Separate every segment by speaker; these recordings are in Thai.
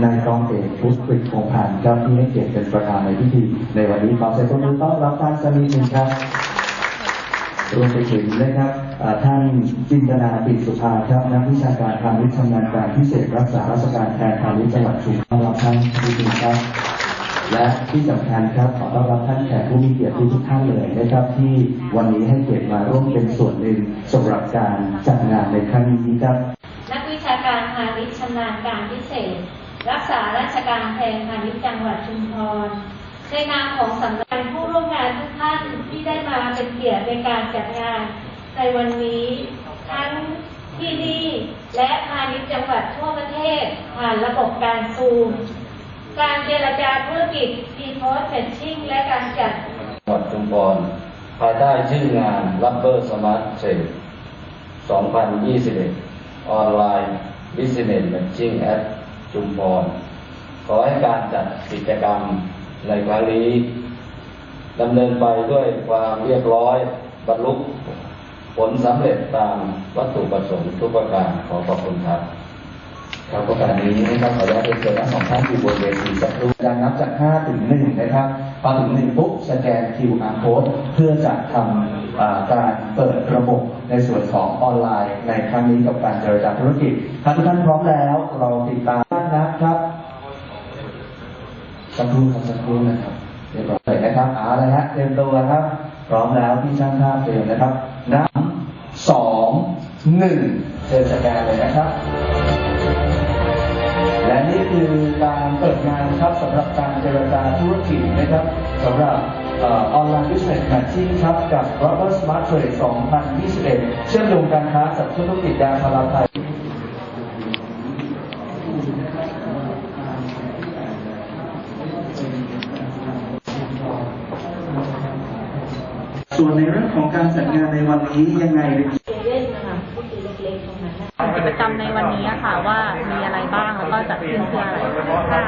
Speaker 1: ในกองเอกพุทธกฤษคงพันธ์ครับที่ให้เกียรติเป็นประธานในพิธีในวันนี้ขอเสียงปรบมือต้อนรับท่านสักนิดหนึ่งครับรวมไปถึงนะครับท่านจินตนาปิสุภาครับนักวิชาการพาณิชย์ชำนาญการพิเศษรักษาราชการแทนพาณิจังหวัดชุมพรรับท่านที่ดีครับและที่สำคัญครับขอต้อนรับท่านแขกผู้มีเกียรติทุกท่านเลยนะครับที่วันนี้ให้เกียรติมาร่วมเป็นส่วนหนึ่งสำหรับการจัดงานในครั้งนี้ครับา
Speaker 2: การพาณิชย์ชำนาญการพิเศษ รักษาราชการแทนพาณิชย์จังหวัดชุมพรในนามของสำนักงานผู้ร่วมงานทุกท่านที่ได้มาเป็นเกียรติในการจัดงาน ในวันนี้ทั้งที่นี่และพาณิชย์จังหวัดทั่วประเทศผ่านระบบการซูม การเจรจาธุรกิจ P-Post Matching และการจัด
Speaker 3: จังหวัดชุมพรภายใต้ชื่องาน Rubber Smart Trade 2021 ออนไลน์ Business Matching at จุมพรขอให้การจัดกิจกรรมในครั้งนี้ดำเนินไปด้วยความเรียบร้อยบรรลุผลสำเร็จตามวัตถุประสงค์ทุกประการขอขอบคุณครับ
Speaker 1: ครับโอกาสนี้นะครับขออนุญาตเรียนเชิญทั้งสองท่านอยู่บนเวทีสักครู่ดังนับจาก 5 ถึง 1 นะครับพอถึง 1 ปุ๊บสแกน QR code เพื่อจะทำการเปิดระบบในส่วนของออนไลน์ในครั้งนี้กับการเจรจาธุรกิจถ้าทุกท่านพร้อมแล้วเราติดตามนะครับสักครู่ครับสักครู่นะครับเรียบร้อยเลยนะครับเอาละฮะเตรียมตัวครับ พร้อมแล้วพี่ช่างภาพเตรียมนะครับนับสองหนึ่งเชิญสแกนเลยนะครับ การเปิดงานครับสำหรับการเจรจาธุรกิจนะครับสำหรับออนไลน์ Business Matching ครับกับ Rubber Smart Trade 2021 เชื่อมโยงการค้ากับธุรกิจยางพาราไทยส่วนในเรื่องของการจัดงานในวันนี้ยังไง
Speaker 2: เล่นนะคะก็คือเล็กๆตรงนั้นนะคะ
Speaker 4: กิ จกรรมในวันนี้ค่ะว่ามีอะไรบ้างแล้วก็จัดขึ้นเพื่ออะไร
Speaker 2: ค่ะ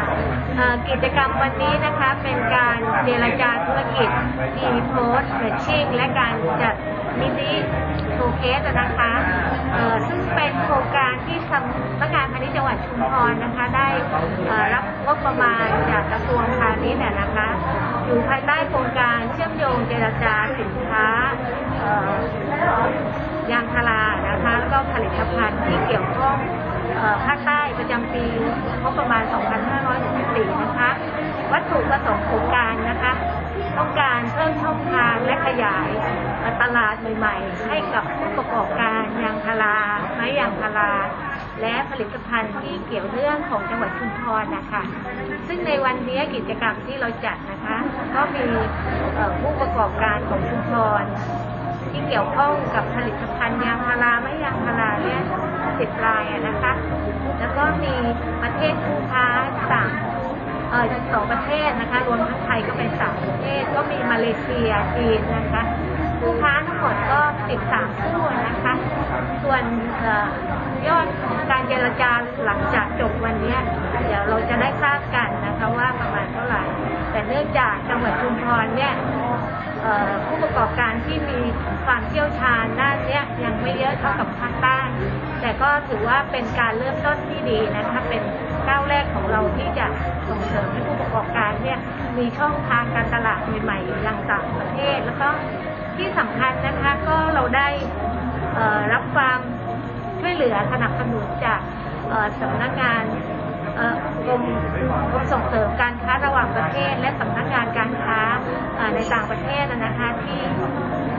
Speaker 2: กิจกรรมวันนี้นะคะเป็นการเจรจาธุรกิจมีโพสเรชชิ่งและการจัดมินิโชว์เคสนะคะซึ่งเป็นโครงการที่สำนักงานพาณิชย์จังหวัดชุมพรนะคะ ได้รับงบประมาณจากกระทรวงพาณิชย์นะคะ อยู่ภายใต้โครงการเชื่อมโยงเจรจาสินค้า ตภัณฑ์ที่เกี่ยวข้องภาคใต้ประจำปีงบประมาณ 2564 นะคะ วัตถุประสงค์โครงการนะคะ ต้องการเพิ่มช่องทางและขยายตลาดใหม่ๆ ให้กับผู้ประกอบการยางพาราไม้ยางพาราและผลิตภัณฑ์ที่เกี่ยวเรื่องของจังหวัดชุมพรนะคะ ซึ่งในวันนี้กิจกรรมที่เราจัดนะคะ ก็มีผู้ประกอบการของชุมพร ที่เกี่ยวข้องกับผลิตภัณฑ์ยางพาราไม่ยางพาราเนี่ยสิบรายอะนะคะ แล้วก็มีประเทศคู่ค้าต่างเออสองประเทศนะคะรวมทั้งไทยก็เป็นสามประเทศก็มีมาเลเซียจีนนะคะคู่ค้าทั้งหมดก็13คู่นะคะ ส่วนออยอดการเจรจาหลังจากจบวันนี้เดี๋ยวเราจะได้ทราบกันนะคะว่าประมาณเท่าไหร่ แต่เนื่องจากจังหวัดชุมพรเนี่ย ผู้ประกอบการที่มีความเชี่ยวชาญด้านเนี้ยยังไม่เยอะเท่ากับภาคใต้แต่ก็ถือว่าเป็นการเริ่มต้นที่ดีนะคะเป็นก้าวแรกของเราที่จะส่งเสริมให้ผู้ประกอบการเนี่ยมีช่องทางการตลาดใหม่ๆยังต่างประเทศ แล้วก็ที่สำคัญนะคะก็เราได้รับความช่วยเหลือสนับสนุนจากสำนักงานกรมกรมส่งเสริมการค้าระหว่างประเทศ และสำนักงานการค้า ในต่างประเทศนะนะคะ ที่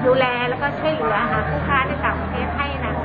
Speaker 2: ดูแลแล้วก็ช่วยเหลือหาผู้ค้าในต่างประเทศให้นะ